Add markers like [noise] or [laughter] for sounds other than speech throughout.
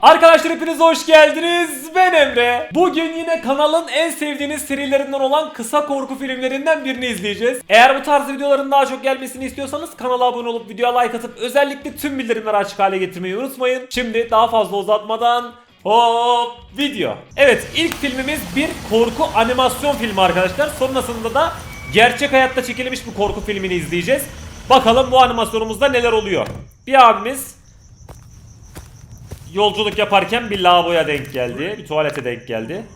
Arkadaşlar hepiniz hoş geldiniz. Ben Emre. Bugün yine kanalın en sevdiğiniz serilerinden olan kısa korku filmlerinden birini izleyeceğiz. Eğer bu tarz videoların daha çok gelmesini istiyorsanız kanala abone olup videoya like atıp özellikle tüm bildirimleri açık hale getirmeyi unutmayın. Şimdi daha fazla uzatmadan Hop video. Evet ilk filmimiz bir korku animasyon filmi arkadaşlar. Sonrasında da gerçek hayatta çekilmiş bir korku filmini izleyeceğiz. Bakalım bu animasyonumuzda neler oluyor. Bir abimiz yolculuk yaparken bir lavaboya denk geldi. Bir tuvalete denk geldi.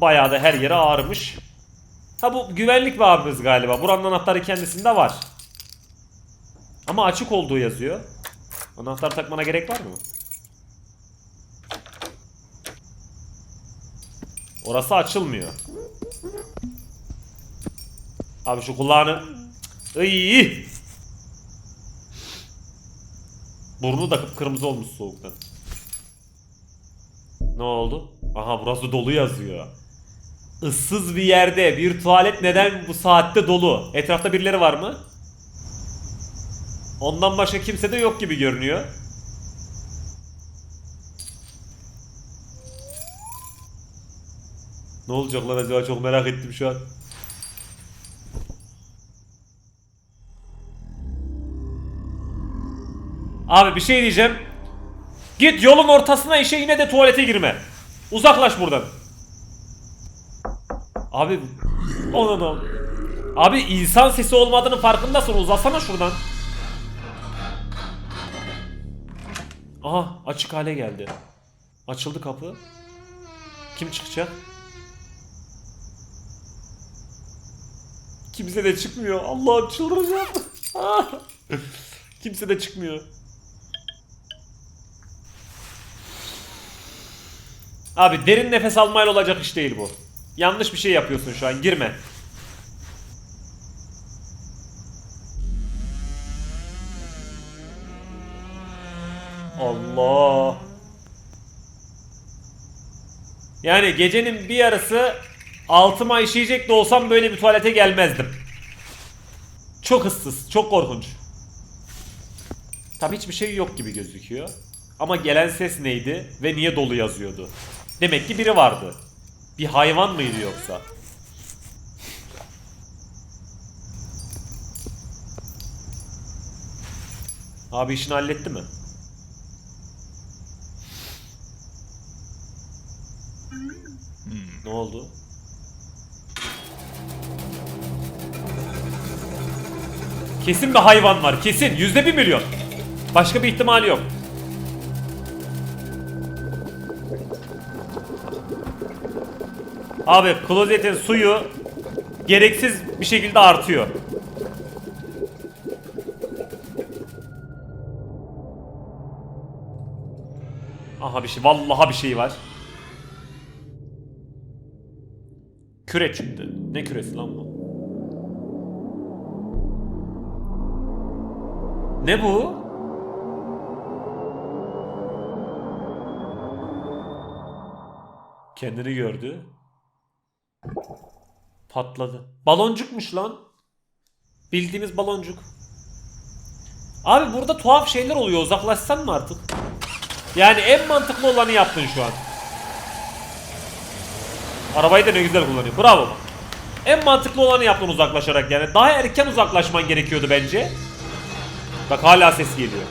Bayağı da her yere ağrımış. Ha bu güvenlik bir abimiz galiba. Buranın anahtarı kendisinde var. Ama açık olduğu yazıyor. Anahtar takmana gerek var mı? Orası açılmıyor. Abi şu kulağını... Iy! Burnu da kıpkırmızı olmuş soğuktan. Ne oldu? Aha burası dolu yazıyor. Issız bir yerde bir tuvalet neden bu saatte dolu? Etrafta birileri var mı? Ondan başka kimse de yok gibi görünüyor. Ne olacak lan acaba çok merak ettim şu an. Abi bir şey diyeceğim. Git yolun ortasına işe yine de tuvalete girme. Uzaklaş buradan. Abi onu Abi insan sesi olmadığının farkındasın. Uzasana şuradan. Aha açık hale geldi. Açıldı kapı. Kim çıkacak? Kimse de çıkmıyor. Allah'ım çıldıracağım. [laughs] Kimse de çıkmıyor. Abi derin nefes almayla olacak iş değil bu. Yanlış bir şey yapıyorsun şu an. Girme. Allah. Yani gecenin bir yarısı altıma işeyecek de olsam böyle bir tuvalete gelmezdim. Çok ıssız, çok korkunç. Tabi hiçbir şey yok gibi gözüküyor. Ama gelen ses neydi ve niye dolu yazıyordu? Demek ki biri vardı. Bir hayvan mıydı yoksa? Abi işini halletti mi? Ne oldu? Kesin bir hayvan var. Kesin. Yüzde bir milyon. Başka bir ihtimali yok. Abi klozetin suyu gereksiz bir şekilde artıyor. Aha bir şey. Vallahi bir şey var. Küre çıktı. Ne küresi lan bu? Ne bu? Kendini gördü. Patladı. Baloncukmuş lan. Bildiğimiz baloncuk. Abi burada tuhaf şeyler oluyor. Uzaklaşsan mı artık? Yani en mantıklı olanı yaptın şu an. Arabayı da ne güzel kullanıyor. Bravo. En mantıklı olanı yaptın uzaklaşarak yani. Daha erken uzaklaşman gerekiyordu bence. Bak hala ses geliyor.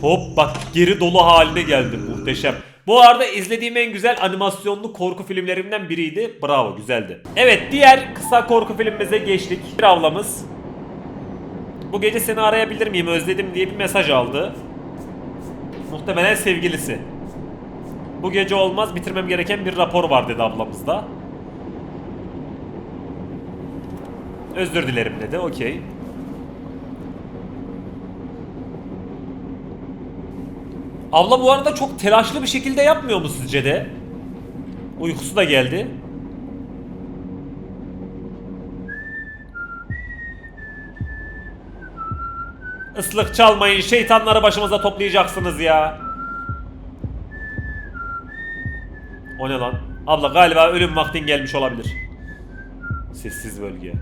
Hop bak geri dolu haline geldi muhteşem. Bu arada izlediğim en güzel animasyonlu korku filmlerimden biriydi. Bravo güzeldi. Evet diğer kısa korku filmimize geçtik. Bir ablamız. Bu gece seni arayabilir miyim özledim diye bir mesaj aldı. Muhtemelen sevgilisi. Bu gece olmaz bitirmem gereken bir rapor var dedi ablamız da. Özür dilerim dedi okey. Abla bu arada çok telaşlı bir şekilde yapmıyor mu sizce de? Uykusu da geldi. Islık çalmayın şeytanları başımıza toplayacaksınız ya. O ne lan? Abla galiba ölüm vaktin gelmiş olabilir. Sessiz bölge.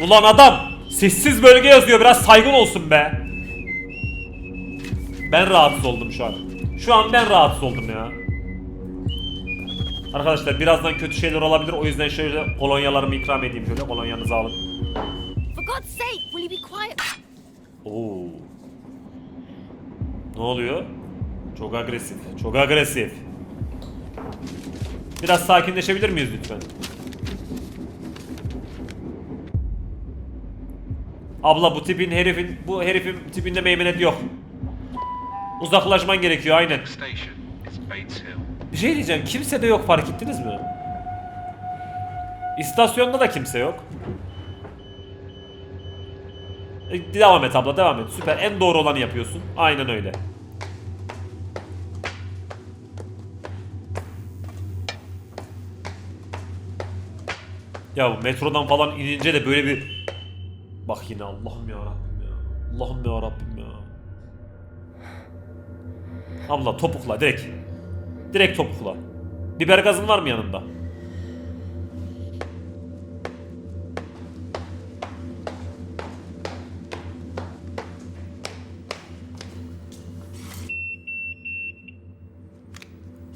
Ulan adam sessiz bölge yazıyor biraz saygın olsun be. Ben rahatsız oldum şu an. Şu an ben rahatsız oldum ya. Arkadaşlar birazdan kötü şeyler olabilir o yüzden şöyle kolonyalarımı ikram edeyim şöyle kolonyanızı alın. Oo. Ne oluyor? Çok agresif. Çok agresif. Biraz sakinleşebilir miyiz lütfen? Abla bu tipin herifin bu herifin tipinde meymenet yok. Uzaklaşman gerekiyor aynen. Bir şey diyeceğim kimse de yok fark ettiniz mi? İstasyonda da kimse yok. E, Devam et abla devam et süper en doğru olanı yapıyorsun aynen öyle. Ya metrodan falan inince de böyle bir Bak yine Allah'ım ya Rabbim ya. Allah'ım ya Rabbim ya. Abla topukla direkt. Direkt topukla. Biber gazın var mı yanında?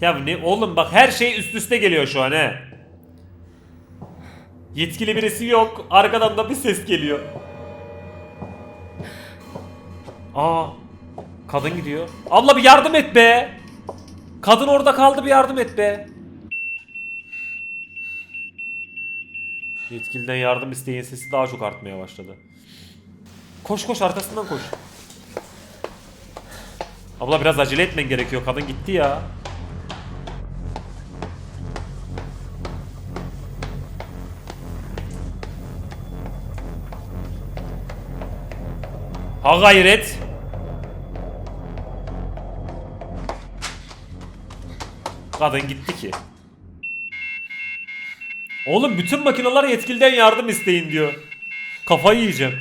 Ya ne oğlum bak her şey üst üste geliyor şu an he. Yetkili birisi yok. Arkadan da bir ses geliyor. Aa. Kadın gidiyor. Abla bir yardım et be. Kadın orada kaldı bir yardım et be. Yetkiliden yardım isteyin sesi daha çok artmaya başladı. Koş koş arkasından koş. Abla biraz acele etmen gerekiyor. Kadın gitti ya. Ha gayret. Kadın gitti ki. Oğlum bütün makineler yetkiliden yardım isteyin diyor. Kafayı yiyeceğim.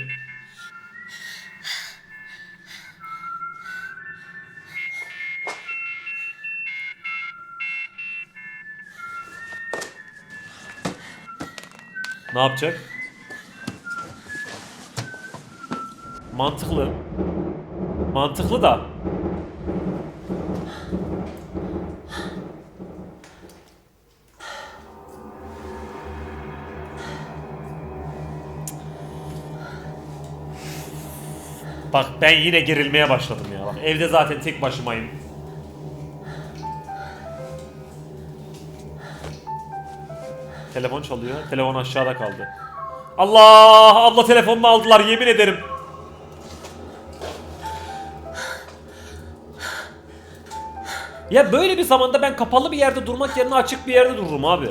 Ne yapacak? Mantıklı. Mantıklı da. Bak ben yine gerilmeye başladım ya. Bak evde zaten tek başımayım. Telefon çalıyor. Telefon aşağıda kaldı. Allah! Abla telefonunu aldılar yemin ederim. Ya böyle bir zamanda ben kapalı bir yerde durmak yerine açık bir yerde dururum abi.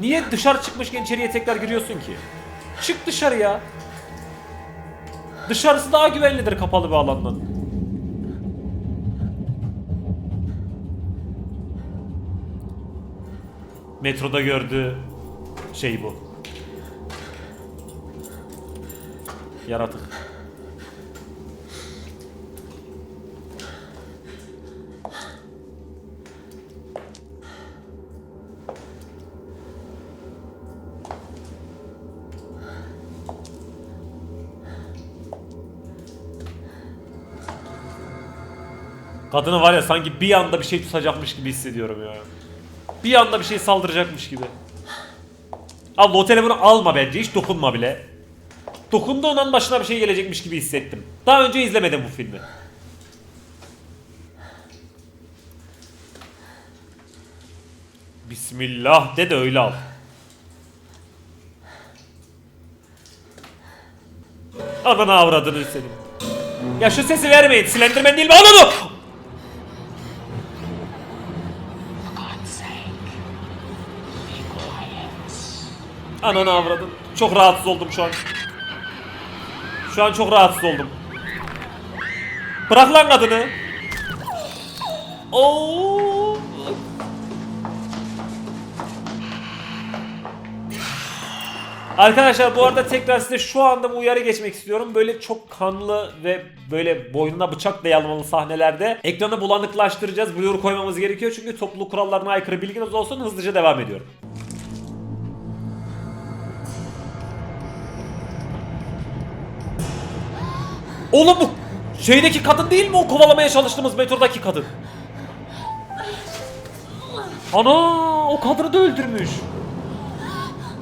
Niye dışarı çıkmışken içeriye tekrar giriyorsun ki? Çık dışarıya. Dışarısı daha güvenlidir kapalı bir alandan. Metroda gördüğü şey bu. Yaratık. Kadını var ya sanki bir anda bir şey tutacakmış gibi hissediyorum ya. Bir anda bir şey saldıracakmış gibi. Abla o telefonu alma bence hiç dokunma bile. Dokunduğundan başına bir şey gelecekmiş gibi hissettim. Daha önce izlemedim bu filmi. Bismillah de de öyle al. Ananı avradını senin. Ya şu sesi vermeyin. Slenderman değil mi? Ananı! Ananı avradın. Çok rahatsız oldum şu an. Şu an çok rahatsız oldum. Bırak lan kadını. Oo. Arkadaşlar bu arada tekrar size şu anda bu uyarı geçmek istiyorum. Böyle çok kanlı ve böyle boynuna bıçak dayanmalı sahnelerde ekranı bulanıklaştıracağız. Blur koymamız gerekiyor çünkü topluluk kurallarına aykırı bilginiz olsun. Hızlıca devam ediyorum. Oğlum bu şeydeki kadın değil mi o kovalamaya çalıştığımız metrodaki kadın? Ana o kadını da öldürmüş.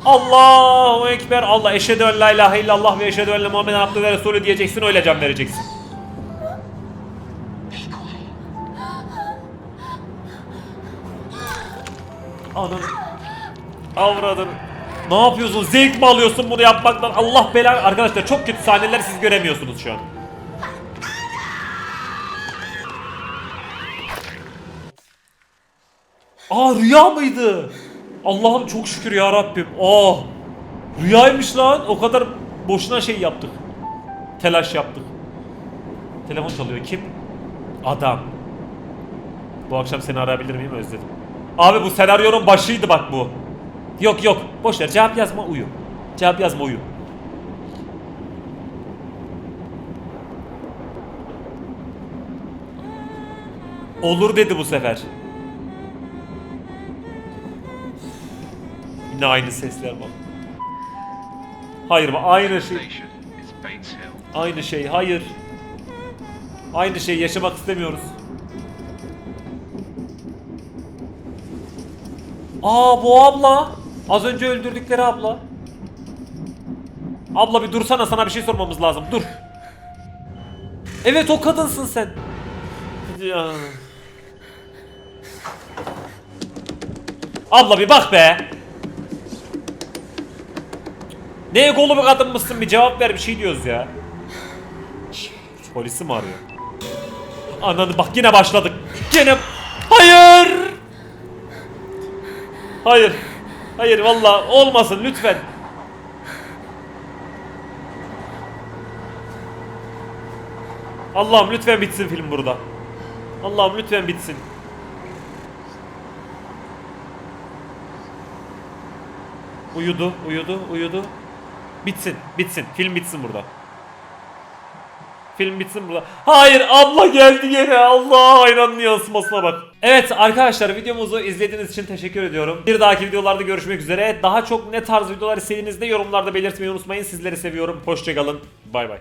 Allahu Ekber Allah eşhedü en la ilahe illallah ve eşhedü enne Muhammeden abdü ve resulü diyeceksin öyle can vereceksin. Anam. Avradın. Ne yapıyorsun? Zevk mi alıyorsun bunu yapmaktan? Allah belanı. Arkadaşlar çok kötü sahneler siz göremiyorsunuz şu an. Aa rüya mıydı? Allah'ım çok şükür ya Rabbim. Aa rüyaymış lan. O kadar boşuna şey yaptık. Telaş yaptık. Telefon çalıyor. Kim? Adam. Bu akşam seni arayabilir miyim? Özledim. Abi bu senaryonun başıydı bak bu. Yok yok. Boş ver. Cevap yazma uyu. Cevap yazma uyu. Olur dedi bu sefer. Yine aynı sesler var. Hayır mı? Aynı şey. Aynı şey. Hayır. Aynı şey yaşamak istemiyoruz. Aa bu abla. Az önce öldürdükleri abla. Abla bir dursana sana bir şey sormamız lazım. Dur. Evet o kadınsın sen. Ya. Abla bir bak be. Ne egolu bir kadın mısın bir cevap ver bir şey diyoruz ya. Polisi mi arıyor? Ananı bak yine başladık. Yine hayır. Hayır. Hayır valla olmasın lütfen. Allah'ım lütfen bitsin film burada. Allah'ım lütfen bitsin. Uyudu, uyudu, uyudu. Bitsin, bitsin. Film bitsin burada. Film bitsin burada. Hayır abla geldi yine. Allah aynanın yansımasına bak. Evet arkadaşlar videomuzu izlediğiniz için teşekkür ediyorum. Bir dahaki videolarda görüşmek üzere. Daha çok ne tarz videolar istediğinizde yorumlarda belirtmeyi unutmayın. Sizleri seviyorum. Hoşçakalın. Bay bay.